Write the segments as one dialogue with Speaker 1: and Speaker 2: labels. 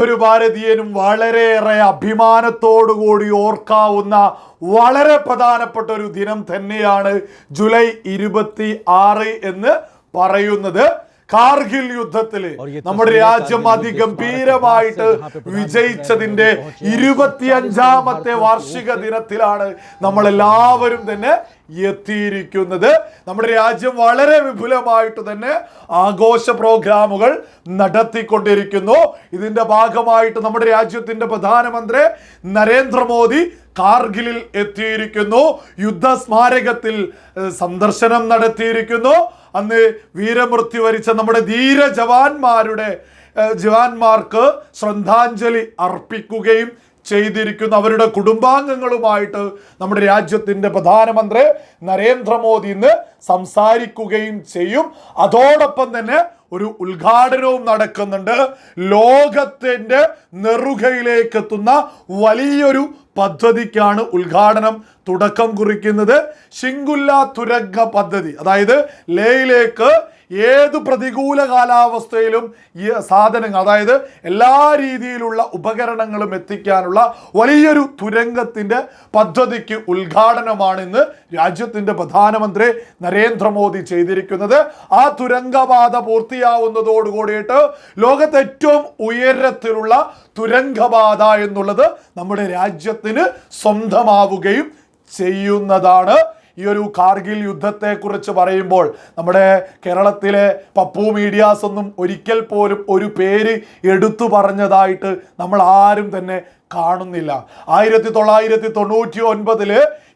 Speaker 1: ഏതൊരു ഭാരതീയനും വളരെയേറെ അഭിമാനത്തോടുകൂടി ഓർക്കാവുന്ന വളരെ പ്രധാനപ്പെട്ട ഒരു ദിനം തന്നെയാണ് ജൂലൈ ഇരുപത്തി ആറ് എന്ന് പറയുന്നത്. കാർഗിൽ യുദ്ധത്തിൽ നമ്മുടെ രാജ്യം അതിഗംഭീരമായിട്ട് വിജയിച്ചതിന്റെ ഇരുപത്തിയഞ്ചാമത്തെ വാർഷിക ദിനത്തിലാണ് നമ്മളെല്ലാവരും തന്നെ എത്തിയിരിക്കുന്നത്. നമ്മുടെ രാജ്യം വളരെ വിപുലമായിട്ട് തന്നെ ആഘോഷ പ്രോഗ്രാമുകൾ നടത്തിക്കൊണ്ടിരിക്കുന്നു. ഇതിന്റെ ഭാഗമായിട്ട് നമ്മുടെ രാജ്യത്തിന്റെ പ്രധാനമന്ത്രി നരേന്ദ്രമോദി കാർഗിലിൽ എത്തിയിരിക്കുന്നു. യുദ്ധ സ്മാരകത്തിൽ സന്ദർശനം നടത്തിയിരിക്കുന്നു. അന്ന് വീരമൃത്യു വരിച്ച നമ്മുടെ ധീര ജവാന്മാരുടെ ജവാന്മാർക്ക് ശ്രദ്ധാഞ്ജലി അർപ്പിക്കുകയും ചെയ്തിരിക്കുന്നു അവരുടെ കുടുംബാംഗങ്ങളുമായിട്ട് നമ്മുടെ രാജ്യത്തിന്റെ പ്രധാനമന്ത്രി നരേന്ദ്രമോദി ഇന്ന് സംസാരിക്കുകയും ചെയ്യും. അതോടൊപ്പം തന്നെ ഒരു ഉദ്ഘാടനവും നടക്കുന്നുണ്ട്. ലോകത്തിന്റെ നെറുകയിലേക്ക് എത്തുന്ന വലിയൊരു പദ്ധതിക്കാണ് ഉദ്ഘാടനം തുടക്കം കുറിക്കുന്നത്. ശിങ്കുല്ല തുരങ്ക പദ്ധതി അതായത് ലേയിലേക്ക് ഏത് പ്രതികൂല കാലാവസ്ഥയിലും ഈ സാധനങ്ങൾ അതായത് എല്ലാ രീതിയിലുള്ള ഉപകരണങ്ങളും എത്തിക്കാനുള്ള വലിയൊരു തുരങ്കത്തിന്റെ പദ്ധതിക്ക് ഉദ്ഘാടനമാണ് ഇന്ന് രാജ്യത്തിന്റെ പ്രധാനമന്ത്രി നരേന്ദ്രമോദി ചെയ്തിരിക്കുന്നത്. ആ തുരങ്കപാത പൂർത്തിയാവുന്നതോടുകൂടിയിട്ട് ലോകത്തെ ഏറ്റവും ഉയരത്തിലുള്ള തുരങ്കപാത എന്നുള്ളത് നമ്മുടെ രാജ്യത്തിന് സ്വന്തമാവുകയും ചെയ്യുന്നതാണ്. ഈ ഒരു കാർഗിൽ യുദ്ധത്തെക്കുറിച്ച് പറയുമ്പോൾ നമ്മുടെ കേരളത്തിലെ പപ്പു മീഡിയാസ് ഒന്നും ഒരിക്കൽ പോലും ഒരു പേര് എടുത്തു പറഞ്ഞതായിട്ട് നമ്മൾ ആരും തന്നെ കാണുന്നില്ല. ആയിരത്തി തൊള്ളായിരത്തി തൊണ്ണൂറ്റി ഒൻപതിൽ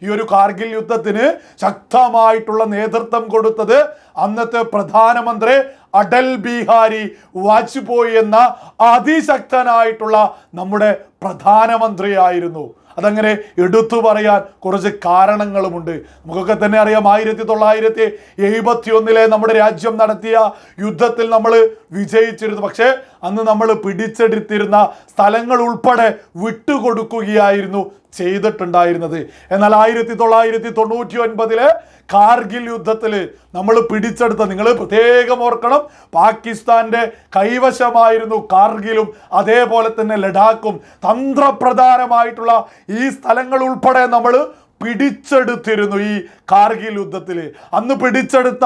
Speaker 1: ഈ ഒരു കാർഗിൽ യുദ്ധത്തിന് ശക്തമായിട്ടുള്ള നേതൃത്വം കൊടുത്തത് അന്നത്തെ പ്രധാനമന്ത്രി അടൽ ബിഹാരി വാജ്പേയി എന്ന അതിശക്തനായിട്ടുള്ള നമ്മുടെ പ്രധാനമന്ത്രിയായിരുന്നു. അതങ്ങനെ എടുത്തു പറയാൻ കുറച്ച് കാരണങ്ങളുമുണ്ട്. നമുക്കൊക്കെ തന്നെ അറിയാം ആയിരത്തി തൊള്ളായിരത്തി എഴുപത്തി ഒന്നിലെ നമ്മുടെ രാജ്യം നടത്തിയ യുദ്ധത്തിൽ നമ്മൾ വിജയിച്ചിരുന്നു. പക്ഷേ അന്ന് നമ്മൾ പിടിച്ചെടുത്തിരുന്ന സ്ഥലങ്ങൾ ഉൾപ്പെടെ വിട്ടുകൊടുക്കുകയായിരുന്നു ചെയ്തിട്ടുണ്ടായിരുന്നത്. എന്നാൽ ആയിരത്തി തൊള്ളായിരത്തി തൊണ്ണൂറ്റി ഒൻപതിലെ കാർഗിൽ യുദ്ധത്തിൽ നമ്മൾ പിടിച്ചെടുത്ത നിങ്ങൾ പ്രത്യേകം ഓർക്കണം പാകിസ്ഥാന്റെ കൈവശമായിരുന്നു കാർഗിലും അതേപോലെ തന്നെ ലഡാക്കും തന്ത്രപ്രധാനമായിട്ടുള്ള ഈ സ്ഥലങ്ങൾ ഉൾപ്പെടെ നമ്മൾ പിടിച്ചെടുത്തിരുന്നു ഈ കാർഗിൽ യുദ്ധത്തിൽ. അന്ന് പിടിച്ചെടുത്ത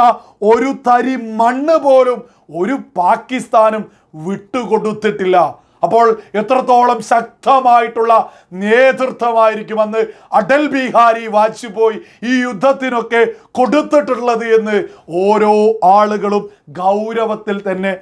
Speaker 1: ഒരു തരി മണ്ണ് പോലും ഒരു പാകിസ്ഥാനും വിട്ടുകൊടുത്തിട്ടില്ല. അപ്പോൾ എത്രത്തോളം ശക്തമായിട്ടുള്ള നേതൃത്വമായിരിക്കും അന്ന് അടൽ ബിഹാരി വാജ്പേയി ഈ യുദ്ധത്തിനൊക്കെ കൊടുത്തിട്ടുള്ളത് എന്ന് ഓരോ ആളുകളും ഗൗരവത്തിൽ തന്നെ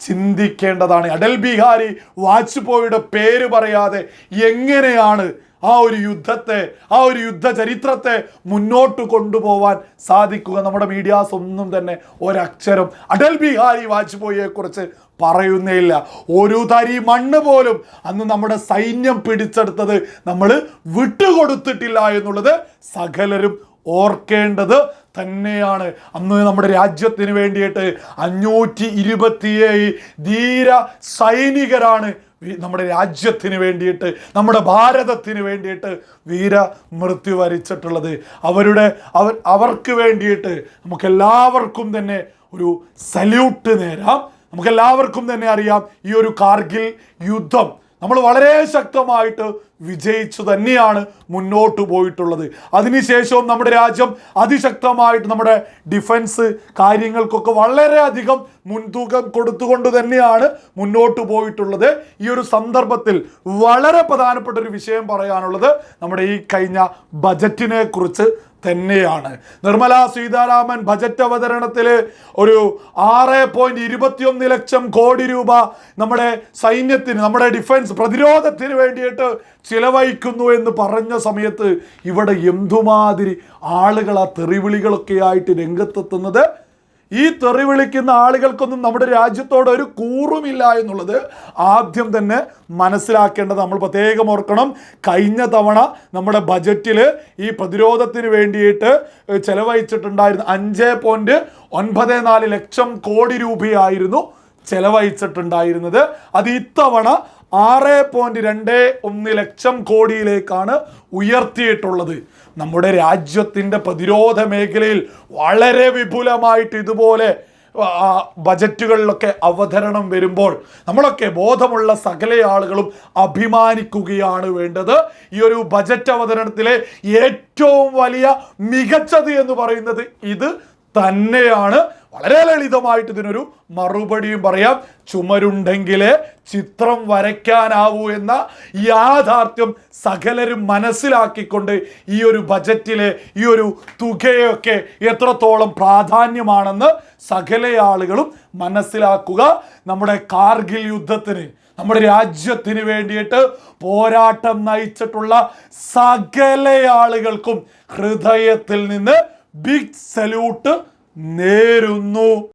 Speaker 1: ചിന്തിക്കേണ്ടതാണ്. അടൽ ബിഹാരി വാജ്പേയിയുടെ പേര് പറയാതെ എങ്ങനെയാണ് ആ ഒരു യുദ്ധത്തെ ആ ഒരു യുദ്ധ ചരിത്രത്തെ മുന്നോട്ട് കൊണ്ടുപോവാൻ സാധിക്കുക. നമ്മുടെ മീഡിയാസ് ഒന്നും തന്നെ ഒരക്ഷരം അടൽ ബിഹാരി വാജ്പേയിയെ കുറിച്ച് പറയുന്നേയില്ല ഒരു തരി മണ്ണ് പോലും അന്ന് നമ്മുടെ സൈന്യം പിടിച്ചെടുത്തത് നമ്മൾ വിട്ടുകൊടുത്തിട്ടില്ല എന്നുള്ളത് സകലരും ഓർക്കേണ്ടത് തന്നെയാണ്. അന്ന് നമ്മുടെ രാജ്യത്തിന് വേണ്ടിയിട്ട് അഞ്ഞൂറ്റി ഇരുപത്തിയേഴ് ധീര സൈനികരാണ് നമ്മുടെ രാജ്യത്തിന് വേണ്ടിയിട്ട് നമ്മുടെ ഭാരതത്തിന് വേണ്ടിയിട്ട് വീര മൃത്യു വരിച്ചിട്ടുള്ളത്. അവരുടെ അവർ അവർക്ക് വേണ്ടിയിട്ട് നമുക്കെല്ലാവർക്കും തന്നെ ഒരു സല്യൂട്ട് നേരാം. നമുക്കെല്ലാവർക്കും തന്നെ അറിയാം ഈ ഒരു കാർഗിൽ യുദ്ധം. നമ്മൾ വളരെ ശക്തമായിട്ട് വിജയിച്ചു തന്നെയാണ് മുന്നോട്ട് പോയിട്ടുള്ളത്. അതിനുശേഷവും നമ്മുടെ രാജ്യം അതിശക്തമായിട്ട് നമ്മുടെ ഡിഫൻസ് കാര്യങ്ങൾക്കൊക്കെ വളരെയധികം മുൻതൂക്കം കൊടുത്തുകൊണ്ട് തന്നെയാണ് മുന്നോട്ട് പോയിട്ടുള്ളത്. ഈ ഒരു സന്ദർഭത്തിൽ വളരെ പ്രധാനപ്പെട്ട ഒരു വിഷയം പറയാനുള്ളത് നമ്മുടെ ഈ കഴിഞ്ഞ ബജറ്റിനെ കുറിച്ച് തന്നെയാണ്. നിർമ്മല സീതാരാമൻ ബജറ്റ് അവതരണത്തിൽ ഒരു ആറ് പോയിന്റ് ഇരുപത്തിയൊന്ന് ലക്ഷം കോടി രൂപ നമ്മുടെ സൈന്യത്തിന് നമ്മുടെ ഡിഫൻസ് പ്രതിരോധത്തിന് വേണ്ടിയിട്ട് ചിലവഴിക്കുന്നു എന്ന് പറഞ്ഞ സമയത്ത് ഇവിടെ എന്തുമാതിരി ആളുകൾ ആ തെറിവിളികളൊക്കെ ആയിട്ട് രംഗത്തെത്തുന്നത്? ഈ തെറിവിളിക്കുന്ന ആളുകൾക്കൊന്നും നമ്മുടെ രാജ്യത്തോട് ഒരു കൂറുമില്ല എന്നുള്ളത് ആദ്യം തന്നെ മനസ്സിലാക്കേണ്ടത് നമ്മൾ പ്രത്യേകം ഓർക്കണം. കഴിഞ്ഞ തവണ നമ്മുടെ ബജറ്റിൽ ഈ പ്രതിരോധത്തിന് വേണ്ടിയിട്ട് ചെലവഴിച്ചിട്ടുണ്ടായിരുന്ന അഞ്ച് പോയിന്റ് ഒൻപത് നാല് ലക്ഷം കോടി രൂപയായിരുന്നു ചെലവഴിച്ചിട്ടുണ്ടായിരുന്നത്. അത് ഇത്തവണ ആറ് പോയിന്റ് രണ്ട് ഒന്ന് ലക്ഷം കോടിയിലേക്കാണ് ഉയർത്തിയിട്ടുള്ളത്. നമ്മുടെ രാജ്യത്തിന്റെ പ്രതിരോധ മേഖലയിൽ വളരെ വിപുലമായിട്ട് ഇതുപോലെ ബജറ്റുകളിലൊക്കെ അവതരണം വരുമ്പോൾ നമ്മളൊക്കെ ബോധമുള്ള സകല ആളുകളും അഭിമാനിക്കുകയാണ് വേണ്ടത്. ഈ ഒരു ബജറ്റ് അവതരണത്തിലെ ഏറ്റവും വലിയ മികച്ചത് എന്ന് പറയുന്നത് ഇത് തന്നെയാണ്. വളരെ ലളിതമായിട്ട് ഇതിനൊരു മറുപടിയും പറയാം. ചുമരുണ്ടെങ്കിലേ ചിത്രം വരയ്ക്കാനാവൂ എന്ന യാഥാർത്ഥ്യം സകലരും മനസ്സിലാക്കിക്കൊണ്ട് ഈ ഒരു ബജറ്റിലെ ഈ ഒരു തുകയൊക്കെ എത്രത്തോളം പ്രാധാന്യമാണെന്ന് സകല ആളുകളും മനസ്സിലാക്കുക. നമ്മുടെ കാർഗിൽ യുദ്ധത്തിന് നമ്മുടെ രാജ്യത്തിന് വേണ്ടിയിട്ട് പോരാട്ടം നയിച്ചിട്ടുള്ള സകല ആളുകൾക്കും ഹൃദയത്തിൽ നിന്ന് ബിഗ് സല്യൂട്ട് nero no